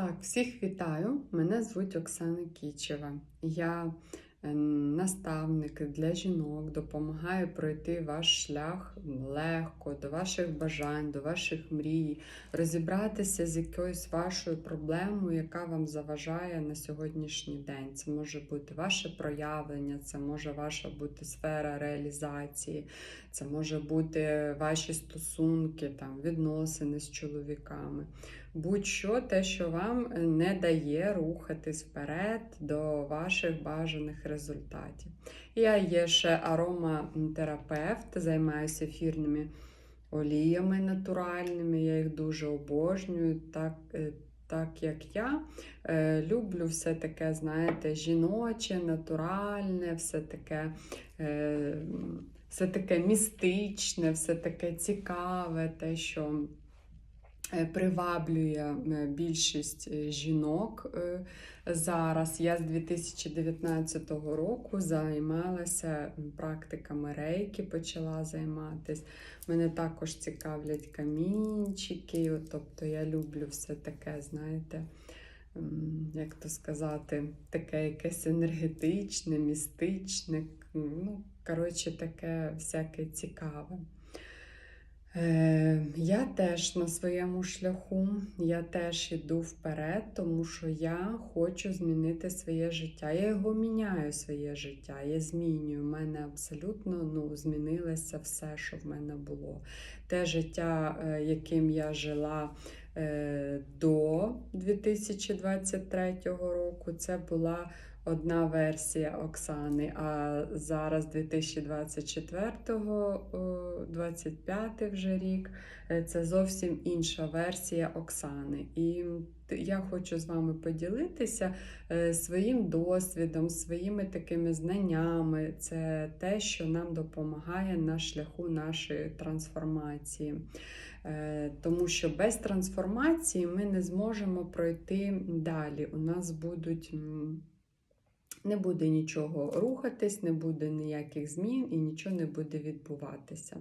Так, всіх вітаю. Мене звуть Оксана Кічева. Я е, наставник для жінок, допомагаю пройти ваш шлях легко, до ваших бажань, до ваших мрій, розібратися з якоюсь вашою проблемою, яка вам заважає на сьогоднішній день. Це може бути ваше проявлення, це може ваша бути сфера реалізації, це може бути ваші стосунки, там, відносини з чоловіками будь-що те, що вам не дає рухатись вперед до ваших бажаних результатів. Я є ще ароматерапевт, займаюся ефірними оліями натуральними, я їх дуже обожнюю. так е, так як я е, люблю все таке, знаєте, жіноче, натуральне, все таке е, все таке містичне, все таке цікаве, те, що приваблює е, більшість е, жінок зараз. Я з 2019 року займалася практиками рейки, почала займатися. Мене також цікавлять камінчики, тобто я люблю все таке, знаєте, як то сказати, таке якесь енергетичне, містичне, ну, коротше, таке всяке цікаве. Е, Я теж на своєму шляху, я теж йду вперед, тому що я хочу змінити своє життя. Я його міняю своє життя, я змінюю. У мене абсолютно ну, змінилося все, що в мене було. Те життя, е, яким я жила е, до 2023 року, це була одна версія Оксани, а зараз 2024-го, 25 вже рік, е, це зовсім інша версія Оксани. І я хочу з вами поділитися е, своїм досвідом, своїми такими знаннями. Це те, що нам допомагає на шляху нашої трансформації. Е, тому що без трансформації ми не зможемо пройти далі. У нас будуть не буде нічого рухатись, не буде ніяких змін і нічого не буде відбуватися.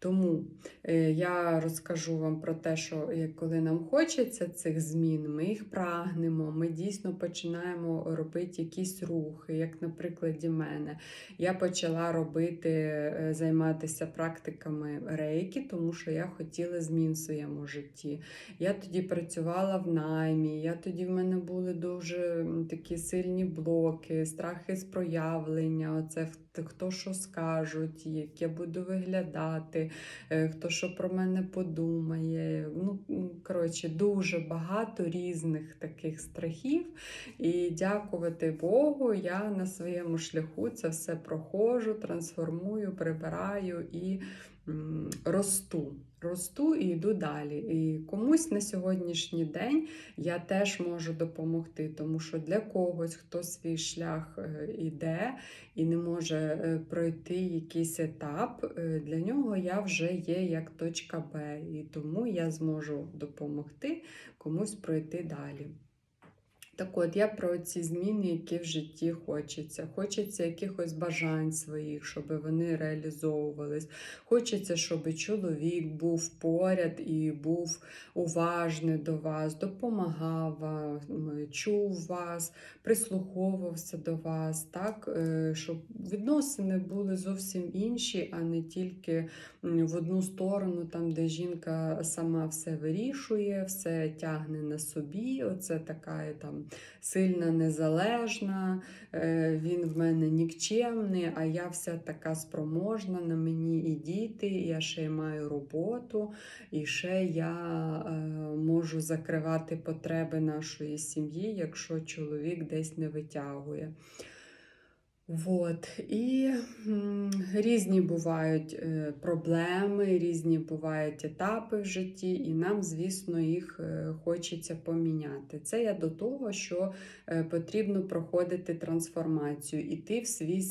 Тому е, я розкажу вам про те, що коли нам хочеться цих змін, ми їх прагнемо, ми дійсно починаємо робити якісь рухи, як на прикладі мене. Я почала робити, е, займатися практиками рейки, тому що я хотіла змін в своєму житті. Я тоді працювала в наймі, я тоді в мене були дуже такі сильні блоки, страхи з проявлення. Оце хто що скажуть, як я буду виглядати, е, хто що про мене подумає. Ну, коротше, дуже багато різних таких страхів. І дякувати Богу, я на своєму шляху це все проходжу, трансформую, прибираю і росту. Росту і йду далі. І комусь на сьогоднішній день я теж можу допомогти, тому що для когось, хто свій шлях іде і не може е, пройти якийсь етап, е, для нього я вже є як точка Б. І тому я зможу допомогти комусь пройти далі. Так от, я про ці зміни, які в житті хочеться. Хочеться якихось бажань своїх, щоб вони реалізовувались. Хочеться, щоб чоловік був поряд і був уважний до вас, допомагав вам, чув вас, прислуховувався до вас, так? Е, щоб відносини були зовсім інші, а не тільки в одну сторону, там, де жінка сама все вирішує, все тягне на собі. Оце така там сильна, незалежна, е, він в мене нікчемний, а я вся така спроможна на мені і діти, я ще маю роботу, і ще я е, можу закривати потреби нашої сім'ї, якщо чоловік десь не витягує. Вот. І різні бувають е, проблеми, різні бувають етапи в житті, і нам, звісно, їх е, хочеться поміняти. Це я до того, що е, потрібно проходити трансформацію, іти в свій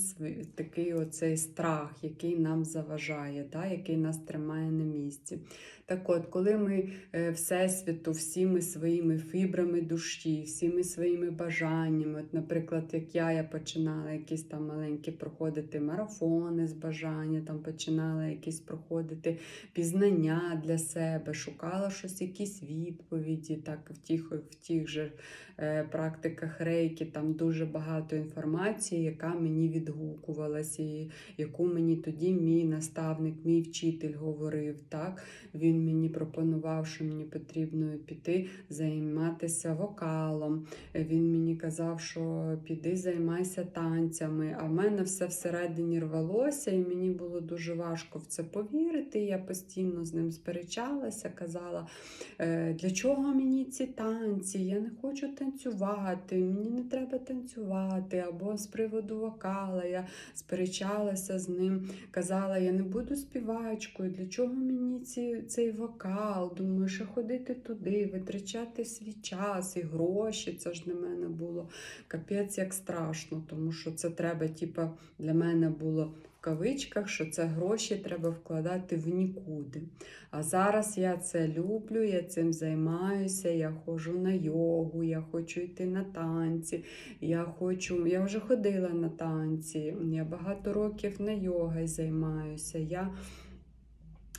такий оцей страх, який нам заважає, да, який нас тримає на місці. Так от, коли ми Всесвіту, всіми своїми фібрами душі, всіми своїми бажаннями, от, наприклад, як я, я починала якісь там маленькі проходити марафони з бажання, там починала якісь проходити пізнання для себе, шукала щось, якісь відповіді. Так, в тих, в тих же е, практиках рейки там дуже багато інформації, яка мені відгукувалась, і яку мені тоді мій наставник, мій вчитель говорив. Так? Він мені пропонував, що мені потрібно піти займатися вокалом. Він мені казав, що піди займайся танцями. А в мене все всередині рвалося, і мені було дуже важко в це повірити. Я постійно з ним сперечалася, казала, «Е, для чого мені ці танці? Я не хочу танцювати, мені не треба танцювати. Або з приводу вокала я сперечалася з ним, казала, я не буду співачкою, для чого мені ці, цей вокал? Думаю, що ходити туди, витрачати свій час і гроші. Це ж для мене було капець як страшно, тому що це треба, типа, для мене було. В кавичках, що це гроші треба вкладати в нікуди. А зараз я це люблю, я цим займаюся, я ходжу на йогу, я хочу йти на танці, я хочу, я вже ходила на танці, я багато років на йогою займаюся. Я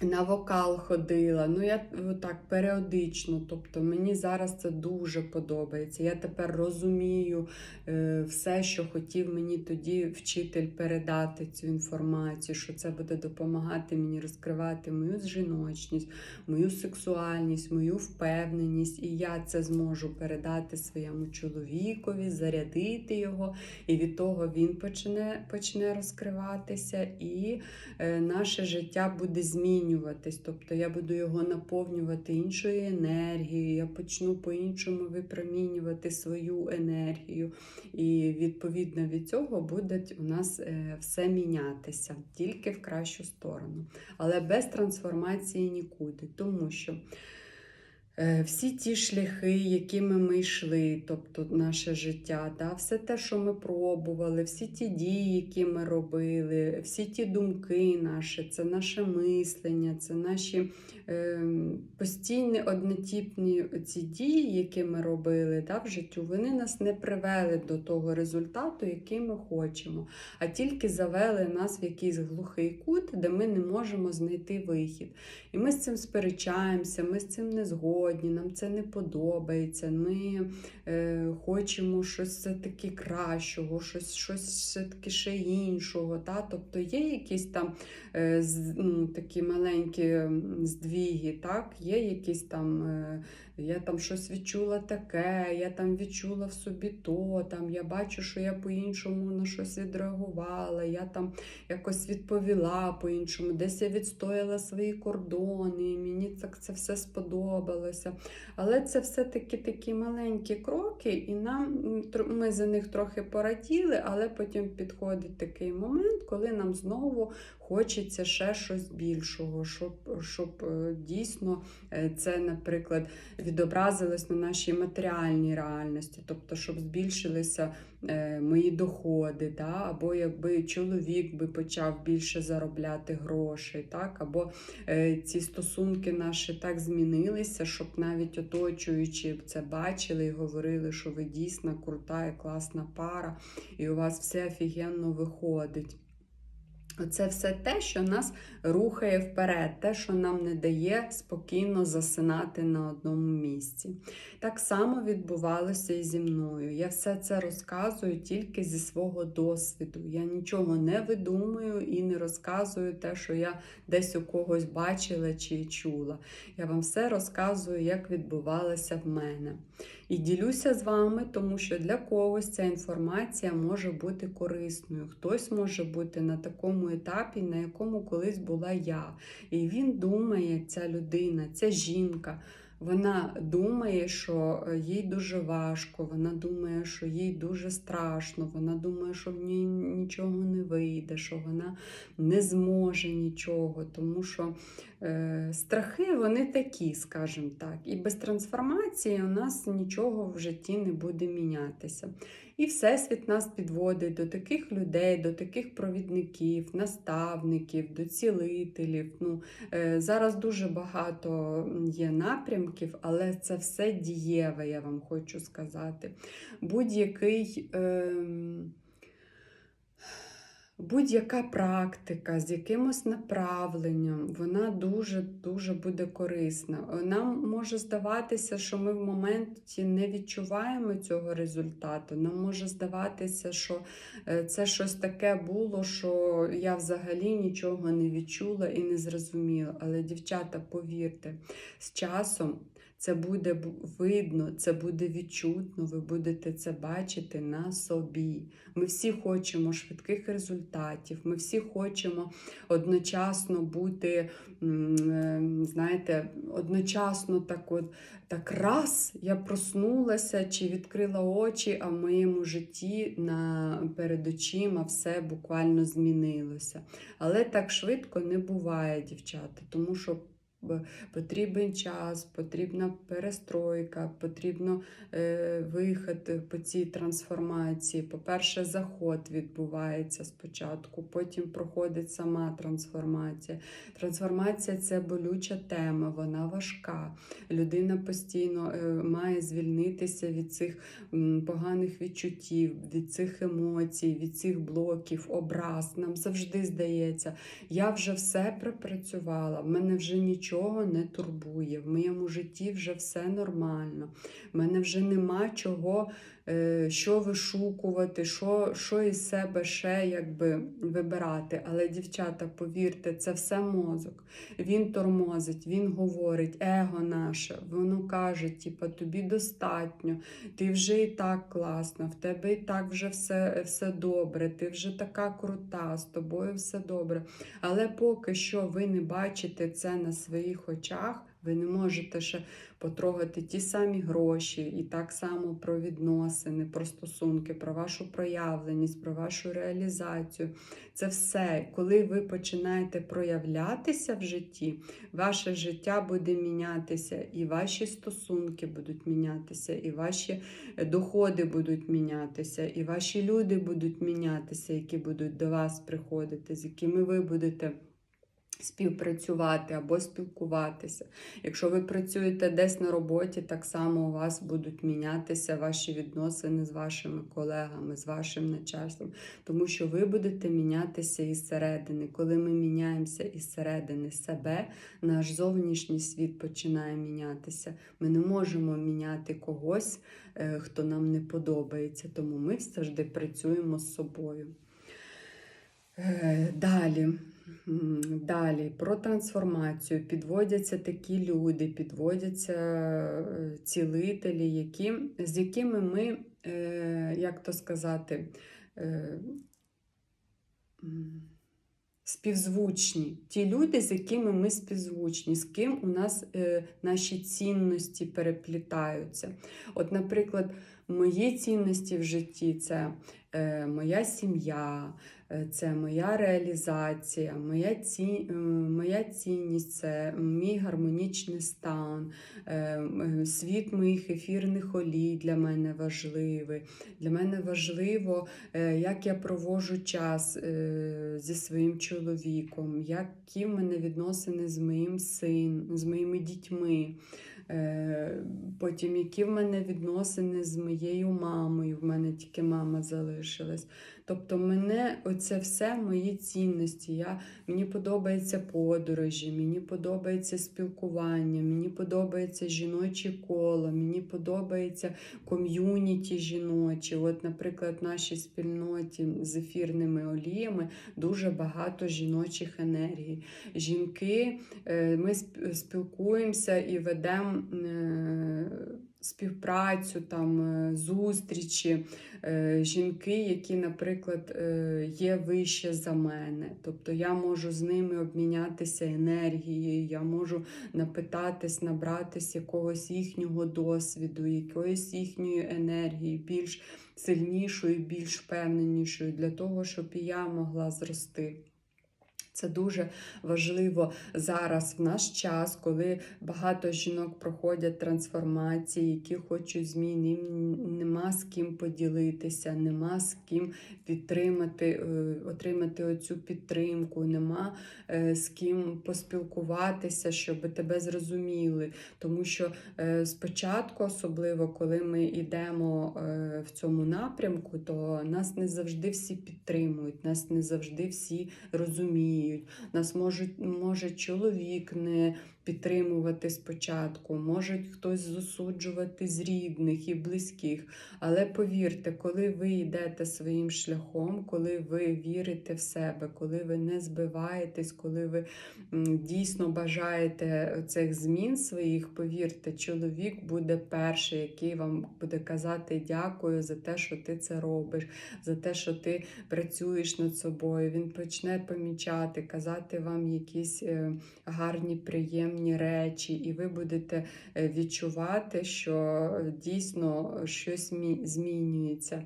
на вокал ходила, ну я так періодично. Тобто мені зараз це дуже подобається. Я тепер розумію е, все, що хотів мені тоді вчитель передати цю інформацію, що це буде допомагати мені розкривати мою жіночність, мою сексуальність, мою впевненість. І я це зможу передати своєму чоловікові, зарядити його, і від того він почне, почне розкриватися, і е, наше життя буде змінюватися змінюватись, тобто я буду його наповнювати іншою енергією, я почну по-іншому випромінювати свою енергію. І відповідно від цього буде у нас е, все мінятися тільки в кращу сторону. Але без трансформації нікуди, тому що. Е, всі ті шляхи, якими ми йшли, тобто наше життя, да, все те, що ми пробували, всі ті дії, які ми робили, всі ті думки наші, це наше мислення, це наші е, постійні однотіпні ці дії, які ми робили да, в життю, вони нас не привели до того результату, який ми хочемо, а тільки завели нас в якийсь глухий кут, де ми не можемо знайти вихід. І ми з цим сперечаємося, ми з цим не згодні, нам це не подобається. Ми е, хочемо щось все-таки кращого, щось щось все-таки ще іншого. Та? Тобто є якісь там е, з, ну, такі маленькі здвіги, так? є якісь там. Е, я там щось відчула таке, я там відчула в собі то, там я бачу, що я по-іншому на щось відреагувала, я там якось відповіла по-іншому, десь я відстояла свої кордони, і мені так це все сподобалося. Але це все-таки такі маленькі кроки, і нам ми за них трохи пораділи, але потім підходить такий момент, коли нам знову хочеться ще щось більшого, щоб щоб е, дійсно е, це, наприклад, відобразилось на нашій матеріальній реальності, тобто, щоб збільшилися е, мої доходи, да? або якби чоловік би почав більше заробляти грошей, так? або ці стосунки наші так змінилися, щоб навіть оточуючи це бачили і говорили, що ви дійсно крута і класна пара, і у вас все офігенно виходить. Оце все те, що нас рухає вперед, те, що нам не дає спокійно засинати на одному місці. Так само відбувалося і зі мною. Я все це розказую тільки зі свого досвіду. Я нічого не видумую і не розказую те, що я десь у когось бачила чи чула. Я вам все розказую, як відбувалося в мене. І ділюся з вами, тому що для когось ця інформація може бути корисною. Хтось може бути на такому етапі, на якому колись була я. І він думає, ця людина, ця жінка. Вона думає, що е, їй дуже важко, вона думає, що їй дуже страшно, вона думає, що в ній нічого не вийде, що вона не зможе нічого, тому що е, страхи вони такі, скажімо так. І без трансформації у нас нічого в житті не буде мінятися. І Всесвіт нас підводить до таких людей, до таких провідників, наставників, до цілителів. Ну, е, Зараз дуже багато є напрямків, але це все дієве, я вам хочу сказати. Будь-який. Е Будь-яка практика з якимось направленням, вона дуже-дуже буде корисна. Нам може здаватися, що ми в моменті не відчуваємо цього результату. Нам може здаватися, що е, це щось таке було, що я взагалі нічого не відчула і не зрозуміла. Але, дівчата, повірте, з часом. Це буде видно, це буде відчутно, ви будете це бачити на собі. Ми всі хочемо швидких результатів, ми всі хочемо одночасно бути, е, знаєте, одночасно так от, так раз я проснулася чи відкрила очі, а в моєму житті на, перед очима все буквально змінилося. Але так швидко не буває, дівчата, тому що потрібен час, потрібна перестройка, потрібно е, виход по цій трансформації. По-перше, заход відбувається спочатку, потім проходить сама трансформація. Трансформація це болюча тема, вона важка. Людина постійно е, має звільнитися від цих м, поганих відчуттів, від цих емоцій, від цих блоків, образ. Нам завжди здається, я вже все пропрацювала, в мене вже нічого не турбує, в моєму житті вже все нормально, в мене вже нема чого, що вишукувати, що, що із себе ще якби вибирати. Але, дівчата, повірте, це все мозок. Він тормозить, він говорить, его наше, воно каже, типа, тобі достатньо, ти вже і так класна, в тебе і так вже все, все добре, ти вже така крута, з тобою все добре. Але поки що ви не бачите це на своїх очах, ви не можете ще потрогати ті самі гроші, і так само про відносини, про стосунки, про вашу проявленість, про вашу реалізацію. Це все, коли ви починаєте проявлятися в житті, ваше життя буде мінятися, і ваші стосунки будуть мінятися, і ваші е, доходи будуть мінятися, і ваші люди будуть мінятися, які будуть до вас приходити, з якими ви будете. Співпрацювати або спілкуватися. Якщо ви працюєте десь на роботі, так само у вас будуть мінятися ваші відносини з вашими колегами, з вашим начальством, тому що ви будете мінятися із середини. Коли ми міняємося із середини себе, наш зовнішній світ починає мінятися. Ми не можемо міняти когось, е, хто нам не подобається, тому ми завжди працюємо з собою. Е, Далі. Далі про трансформацію підводяться такі люди, підводяться е, цілителі, які, з якими ми, е, як то сказати, е, співзвучні. Ті люди, з якими ми співзвучні, з ким у нас наші цінності переплітаються. От, наприклад, мої цінності в житті це моя сім'я, це моя реалізація, моя, ці, е, моя цінність, це мій гармонічний стан, е, світ моїх ефірних олій для мене важливий. Для мене важливо, е, як я проводжу час е, зі своїм чоловіком, які в мене відносини з моїм сином, з моїми дітьми. Е, Потім, які в мене відносини з моєю мамою, в мене тільки мама залишилась. Тобто, мене оце все мої цінності. Я, мені подобаються подорожі, мені подобається спілкування, мені подобається жіноче коло, мені подобається ком'юніті жіночі. От, наприклад, в нашій спільноті з ефірними оліями дуже багато жіночих енергій. Жінки, е, ми спілкуємося і ведемо е, співпрацю, там, е, зустрічі. Е, Жінки, які, наприклад, е, є вище за мене. Тобто я можу з ними обмінятися енергією, я можу напитатись, набратись якогось їхнього досвіду, якоїсь їхньої енергії, більш сильнішої, більш впевненішої, для того, щоб і я могла зрости. Це дуже важливо зараз в наш час, коли багато жінок проходять трансформації, які хочуть змін. Їм нема з ким поділитися, нема з ким підтримати, е, отримати оцю підтримку, нема е, з ким поспілкуватися, щоб тебе зрозуміли. Тому що е, спочатку, особливо коли ми йдемо в цьому напрямку, то нас не завжди всі підтримують, нас не завжди всі розуміють. Нас можуть, може чоловік не підтримувати спочатку, може хтось засуджувати з рідних і близьких. Але повірте, коли ви йдете своїм шляхом, коли ви вірите в себе, коли ви не збиваєтесь, коли ви дійсно бажаєте цих змін своїх, повірте, чоловік буде перший, який вам буде казати дякую за те, що ти це робиш, за те, що ти працюєш над собою. Він почне помічати, казати вам якісь е, гарні, приємні речі, і ви будете е, відчувати, що дійсно щось змінюється.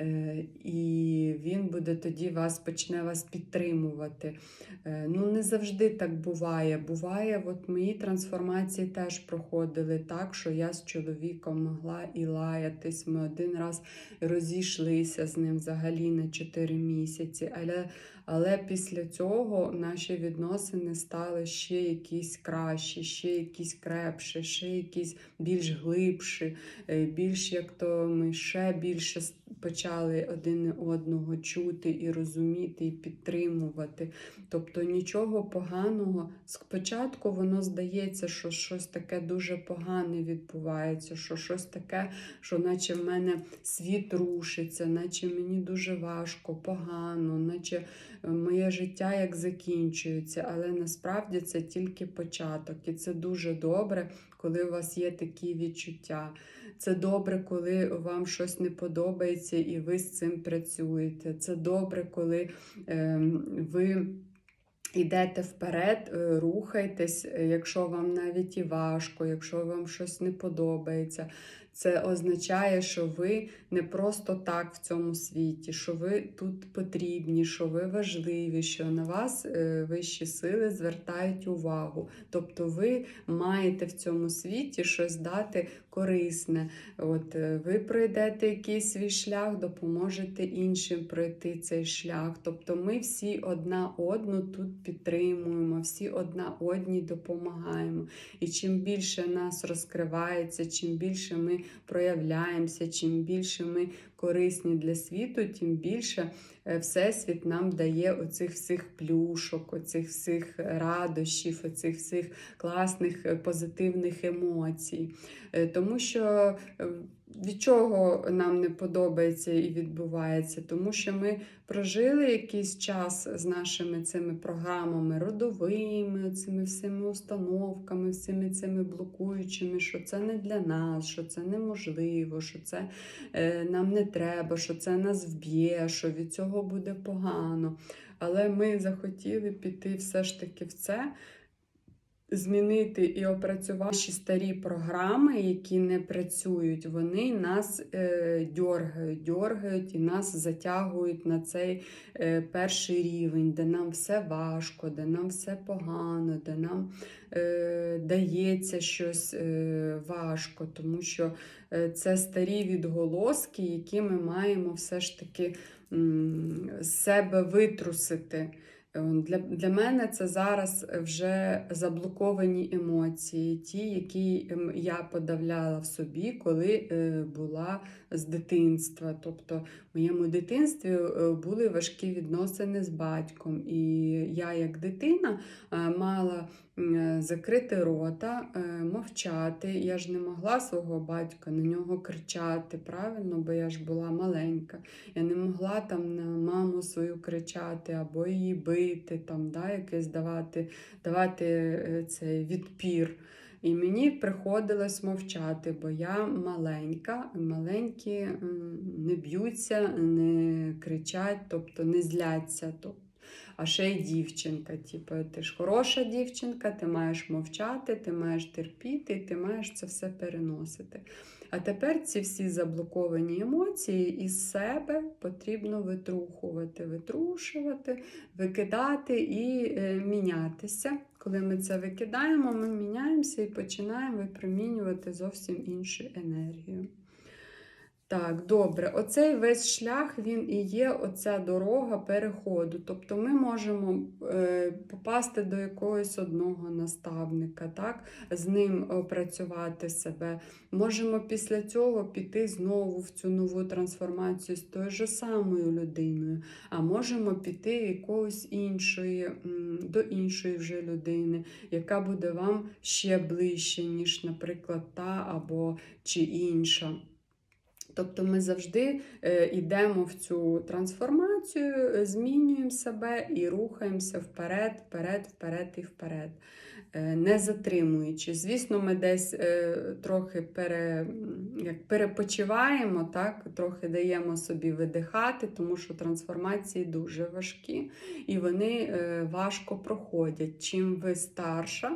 Е, І він буде тоді вас почне вас підтримувати. Е, Ну, не завжди так буває. Буває, от мої трансформації теж проходили так, що я з чоловіком могла і лаятись. Ми один раз розійшлися з ним взагалі на 4 місяці. Але, але після цього наші відносини стали ще якісь кращі, ще якісь крепші, ще якісь більш глибші, е, більш як то ми ще більше почали один одного чути і розуміти, і підтримувати. Тобто нічого поганого. Спочатку воно здається, що щось таке дуже погане відбувається, що щось таке, що наче в мене світ рушиться, наче мені дуже важко, погано, наче моє життя як закінчується. Але насправді це тільки початок. І це дуже добре, коли у вас є такі відчуття. Це добре, коли вам щось не подобається і ви з цим працюєте. Це добре, коли ем, ви. Йдете вперед, е, рухайтесь, е, якщо вам навіть і важко, якщо вам щось не подобається. Це означає, що ви не просто так в цьому світі, що ви тут потрібні, що ви важливі, що на вас е, вищі сили звертають увагу. Тобто ви маєте в цьому світі щось дати корисне. От е, ви пройдете якийсь свій шлях, допоможете іншим пройти цей шлях. Тобто ми всі одна одну тут підтримуємо, всі одна одній допомагаємо. І чим більше нас розкривається, чим більше ми проявляємося, чим більше ми корисні для світу, тим більше е, Всесвіт нам дає оцих всіх плюшок, оцих всіх радощів, оцих всіх класних е, позитивних емоцій. Е, Тому що від чого нам не подобається і відбувається? Тому що ми прожили якийсь час з нашими цими програмами родовими, цими всіми установками, всіми цими блокуючими, що це не для нас, що це неможливо, що це нам не треба, що це нас вб'є, що від цього буде погано. Але ми захотіли піти все ж таки в це. Змінити і опрацювати наші старі програми, які не працюють, вони нас е, дьоргають, дьоргають і нас затягують на цей е, перший рівень, де нам все важко, де нам все погано, де нам е, дається щось е, важко, тому що е, це старі відголоски, які ми маємо все ж таки з себе витрусити. Е, Для, для мене це зараз вже заблоковані емоції, ті, які ем, я подавляла в собі, коли е, була з дитинства. Тобто моєму дитинстві е, були важкі відносини з батьком. І я, як дитина, е, мала е, закрити рота, мовчати. Я ж не могла свого батька на нього кричати, правильно, бо я ж була маленька. Я не могла там на маму свою кричати або її бити, там, да, якесь давати, давати цей відпір. І мені приходилось мовчати, бо я маленька, маленькі не б'ються, не кричать, тобто не зляться. А ще й дівчинка. Типу, ти ж хороша дівчинка, ти маєш мовчати, ти маєш терпіти, ти маєш це все переносити. А тепер ці всі заблоковані емоції із себе потрібно витрухувати, витрушувати, викидати і е, мінятися. Коли ми це викидаємо, ми міняємося і починаємо випромінювати зовсім іншу енергію. Так, добре, оцей весь шлях він і є оця дорога переходу. Тобто ми можемо е, попасти до якогось одного наставника, так, з ним опрацювати себе. Можемо після цього піти знову в цю нову трансформацію з тою ж самою людиною, а можемо піти якогось іншої, до іншої вже людини, яка буде вам ще ближче, ніж, наприклад, та або чи інша. Тобто ми завжди е, йдемо в цю трансформацію, е, змінюємо себе і рухаємося вперед, вперед, вперед і вперед, е, не затримуючи. Звісно, ми десь трохи пере, як перепочиваємо, так? трохи даємо собі видихати, тому що трансформації дуже важкі і вони важко проходять. Чим ви старша,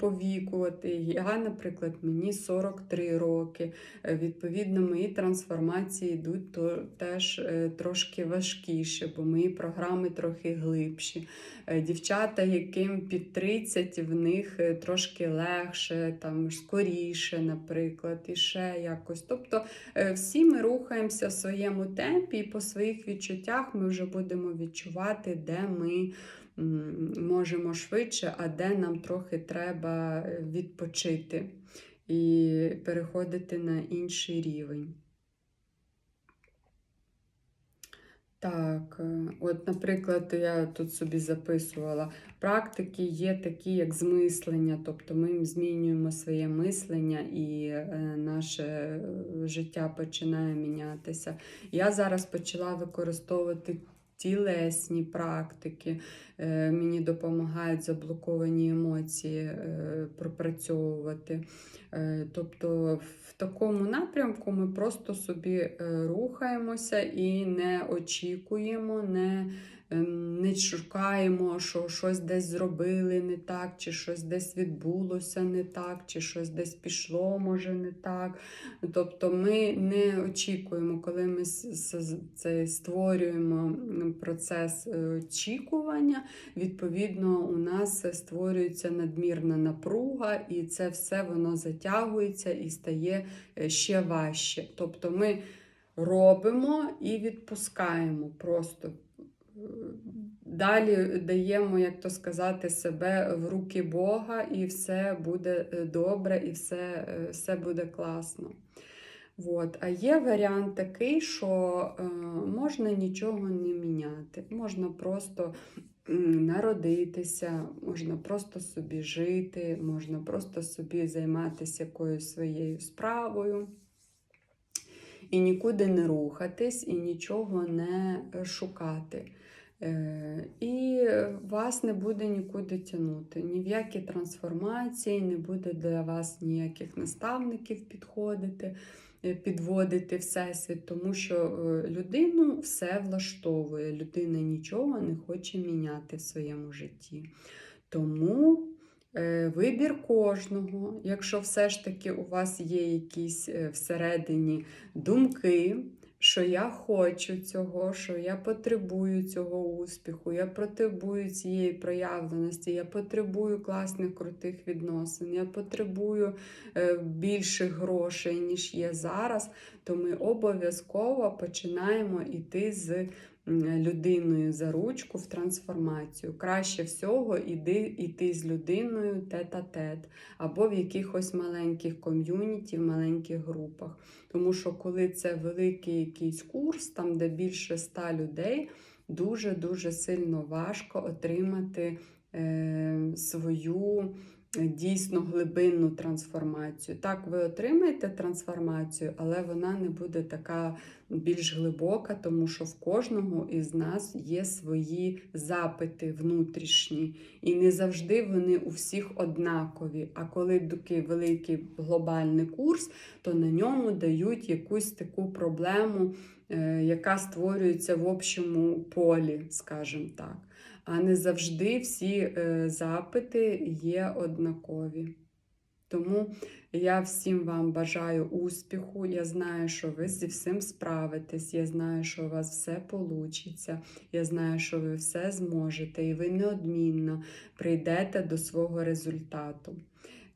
по віку. Я, наприклад, мені 43 роки. Е, Відповідно, мої трансформації йдуть теж е, трошки важкіше, бо мої програми трохи глибші. Е, Дівчата, яким під 30, в них е, трошки легше, там скоріше, наприклад, і ще якось. Тобто е, всі ми рухаємося в своєму темпі, і по своїх відчуттях ми вже будемо відчувати, де ми можемо швидше, а де нам трохи треба е, відпочити і переходити на інший рівень. Так, е, от, наприклад, я тут собі записувала, практики є такі, як змислення, тобто ми змінюємо своє мислення і е, наше життя починає мінятися. Я зараз почала використовувати тілесні практики, е, мені допомагають заблоковані емоції е, пропрацьовувати. Е, Тобто в такому напрямку ми просто собі рухаємося і не очікуємо, не, не шукаємо, що щось десь зробили не так, чи щось десь відбулося не так, чи щось десь пішло, може не так. Тобто ми не очікуємо, коли ми це створюємо процес е, очікування, відповідно, у нас створюється надмірна напруга, і це все воно затягується і стає е, ще важче. Тобто ми робимо і відпускаємо просто. Далі даємо, як то сказати, себе в руки Бога, і все буде е, добре, і все, е, все буде класно. От. А є варіант такий, що е, можна нічого не міняти. Можна просто народитися, можна просто собі жити, можна просто собі займатися якоюсь своєю справою. І нікуди не рухатись, і нічого не е, шукати. Е, І вас не буде нікуди тягнути. Ні в які трансформації, не буде для вас ніяких наставників підходити, е, підводити всесвіт, тому що е, людину все влаштовує. Людина нічого не хоче міняти в своєму житті. Тому е, вибір кожного, якщо все ж таки у вас є якісь е, всередині думки, що я хочу цього, що я потребую цього успіху, я потребую цієї проявленості, я потребую класних крутих відносин, я потребую е, більших грошей, ніж є зараз, то ми обов'язково починаємо йти з людиною за ручку в трансформацію. Краще всього іди, йти з людиною тет-а-тет, або в якихось маленьких ком'юніті, в маленьких групах. Тому що коли це великий якийсь курс, там де більше ста людей, дуже-дуже сильно важко отримати е, свою дійсно глибинну трансформацію. Так, ви отримаєте трансформацію, але вона не буде така більш глибока, тому що в кожного із нас є свої запити внутрішні, і не завжди вони у всіх однакові. А коли такий великий глобальний курс, то на ньому дають якусь таку проблему, е, яка створюється в общому полі, скажімо так. А не завжди всі е, запити є однакові. Тому я всім вам бажаю успіху. Я знаю, що ви зі всім справитесь. Я знаю, що у вас все вийде. Я знаю, що ви все зможете, і ви неодмінно прийдете до свого результату.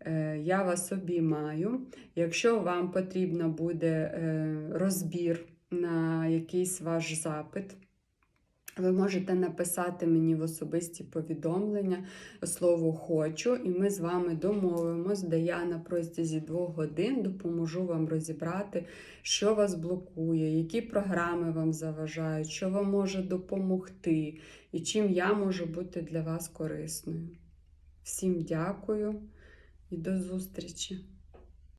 Е, Я вас обіймаю. Якщо вам потрібно буде е, розбір на якийсь ваш запит, ви можете написати мені в особисті повідомлення слово хочу, і ми з вами домовимось, де я на протязі двох годин допоможу вам розібрати, що вас блокує, які програми вам заважають, що вам може допомогти, і чим я можу бути для вас корисною. Всім дякую і до зустрічі!